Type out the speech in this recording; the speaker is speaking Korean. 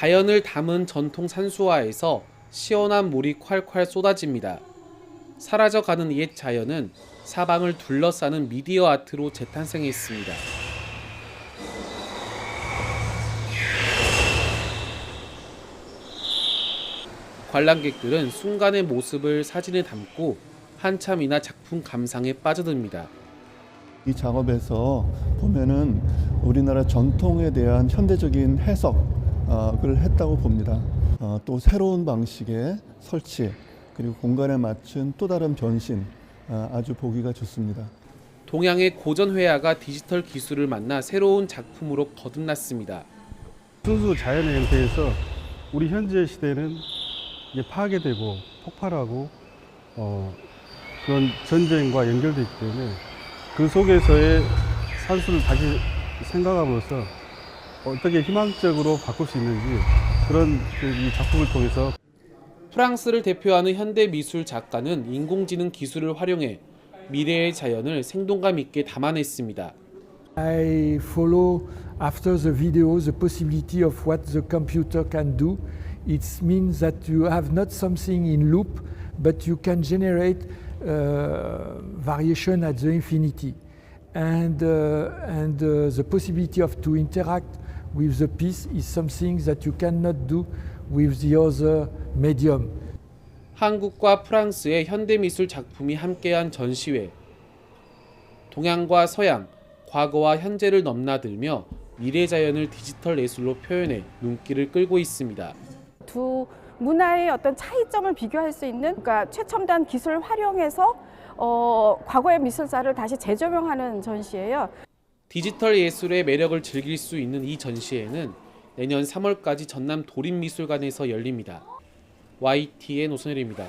자연을 담은 전통 산수화에서 시원한 물이 콸콸 쏟아집니다. 사라져가는 옛 자연은 사방을 둘러싸는 미디어 아트로 재탄생했습니다. 관람객들은 순간의 모습을 사진에 담고 한참이나 작품 감상에 빠져듭니다. 이 작업에서 보면은 우리나라 전통에 대한 현대적인 해석 을 했다고 봅니다. 어, 또 새로운 방식의 설치 그리고 공간에 맞춘 또 다른 변신 어, 아주 보기가 좋습니다. 동양의 고전 회화가 디지털 기술을 만나 새로운 작품으로 거듭났습니다. 순수 자연의 형태에서 우리 현재 시대는 이게 파괴되고 폭발하고 어, 그런 전쟁과 연결되어 있기 때문에 그 속에서의 산수를 다시 생각함으로써 어떻게 희망적으로 바꿀 수 있는지 그런 그이 작품을 통해서 프랑스를 대표하는 현대 미술 작가는 인공지능 기술을 활용해 미래의 자연을 생동감 있게 담아냈습니다. I follow after the video the possibility of what the computer can do. It means that you have not something in loop, but you can generate uh, variation at the infinity, and uh, and uh, the possibility of to interact with the piece is something that you cannot do with the other medium. 한국과 프랑스의 현대 미술 작품이 함께한 전시회. 동양과 서양, 과거와 현재를 넘나들며 미래 자연을 디지털 예술로 표현해 눈길을 끌고 있습니다. 두 문화의 어떤 차이점을 비교할 수 있는 그러니까 최첨단 기술을 활용해서 어, 과거의 미술사를 다시 재조명하는 전시예요. 디지털 예술의 매력을 즐길 수 있는 이 전시회는 내년 3월까지 전남 도립미술관에서 열립니다. YTN 오선일입니다.